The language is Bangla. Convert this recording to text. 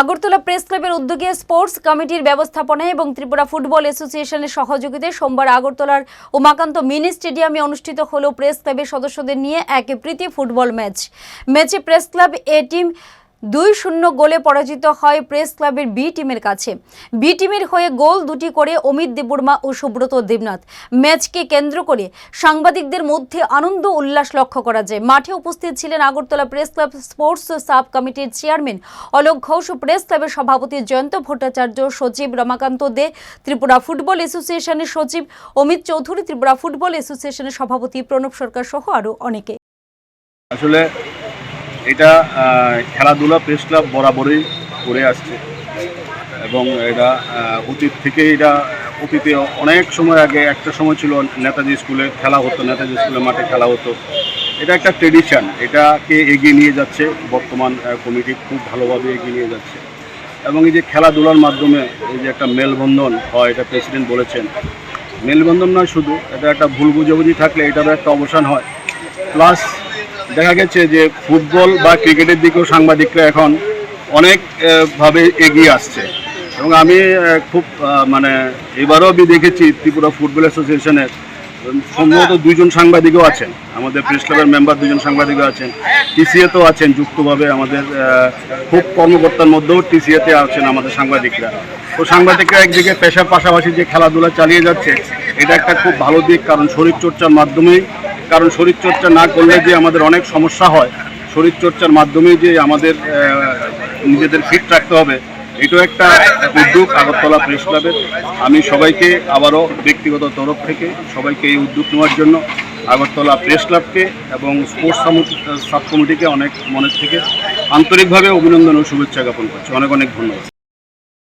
আগরতলা প্রেস ক্লাবের উদ্যোগে স্পোর্টস কমিটির ব্যবস্থাপনায় এবং ত্রিপুরা ফুটবল অ্যাসোসিয়েশনের সহযোগিতায় সোমবার আগরতলার উমাকান্ত মিনি স্টেডিয়ামে অনুষ্ঠিত হলো প্রেস ক্লাবের সদস্যদের নিয়ে এক প্রীতি ফুটবল ম্যাচ। ম্যাচে প্রেস ক্লাব এ টিম দুই শূন্য গোলে পরাজিত হয় প্রেস ক্লাবের বি টিমের কাছে। বি টিমের হয়ে গোল দুটি করে অমিত দেববর্মা ও সুব্রত দেবনাথ। ম্যাচকে কেন্দ্র করে সাংবাদিকদের মধ্যে আনন্দ উল্লাস লক্ষ্য করা যায়। মাঠে উপস্থিত ছিলেন Agartala press club sports sub কমিটির চেয়ারম্যান অলোক ঘোষ প্রেস ক্লাবের সভাপতি জয়ন্ত ভট্টাচার্য, সচিব রমাকান্ত দে, ত্রিপুরা ফুটবল অ্যাসোসিয়েশনের সচিব অমিত চৌধুরী, ত্রিপুরা ফুটবল অ্যাসোসিয়েশনের সভাপতি প্রণব সরকার সহ আরও অনেকে। আসলে এটা খেলাধুলা প্রেস ক্লাব বরাবরই করে আসছে। এবং এটা অতীত থেকে এটা, অতীতে অনেক সময় আগে, একটা সময় ছিল নেতাজি স্কুলে খেলা হতো, নেতাজি স্কুলের মাঠে খেলা হতো। এটা একটা ট্রেডিশন এটাকে এগিয়ে নিয়ে যাচ্ছে বর্তমান কমিটি খুব ভালোভাবে এগিয়ে নিয়ে যাচ্ছে। এবং এই যে খেলাধুলার মাধ্যমে এই যে একটা মেলবন্ধন হয়, এটা প্রেসিডেন্ট বলেছেন। মেলবন্ধন নয় শুধু, এটা একটা ভুল বুঝাবুঝি থাকলে এটারও একটা অবসান হয়। প্লাস দেখা গেছে যে ফুটবল বা ক্রিকেটের দিকেও সাংবাদিকরা এখন অনেক আহ, ভাবে এগিয়ে আসছে। এবং আমি খুব মানে এবারও আমি দেখেছি ত্রিপুরা ফুটবল অ্যাসোসিয়েশনের সম্ভবত দুইজন সাংবাদিকও আছেন। আমাদের প্রেস ক্লাবের মেম্বার দুজন সাংবাদিকও আছেন। টিসিএতেও আছেন যুক্তভাবে আমাদের খুব কর্মকর্তার মধ্যেও টিসিএতে আছেন আমাদের সাংবাদিকরা। তো সাংবাদিকরা একদিকে পেশার পাশাপাশি যে খেলাধুলা চালিয়ে যাচ্ছে এটা একটা খুব ভালো দিক কারণ শরীরচর্চার মাধ্যমেই কারণ শরীরচর্চা না করলে যে আমাদের অনেক সমস্যা হয়, শরীরচর্চার মাধ্যমেই যে আমাদের নিজেদের ফিট রাখতে হবে, এটাও একটা উদ্যোগ আগরতলা প্রেস ক্লাবের। আমি সবাইকে আবারও ব্যক্তিগত তরফ থেকে সবাইকে এই উদ্যোগ নেওয়ার জন্য আগরতলা প্রেস ক্লাবকে এবং স্পোর্টস সাব কমিটিকে অনেক মনের থেকে আন্তরিকভাবে অভিনন্দন ও শুভেচ্ছা জ্ঞাপন করছি। অনেক অনেক ধন্যবাদ।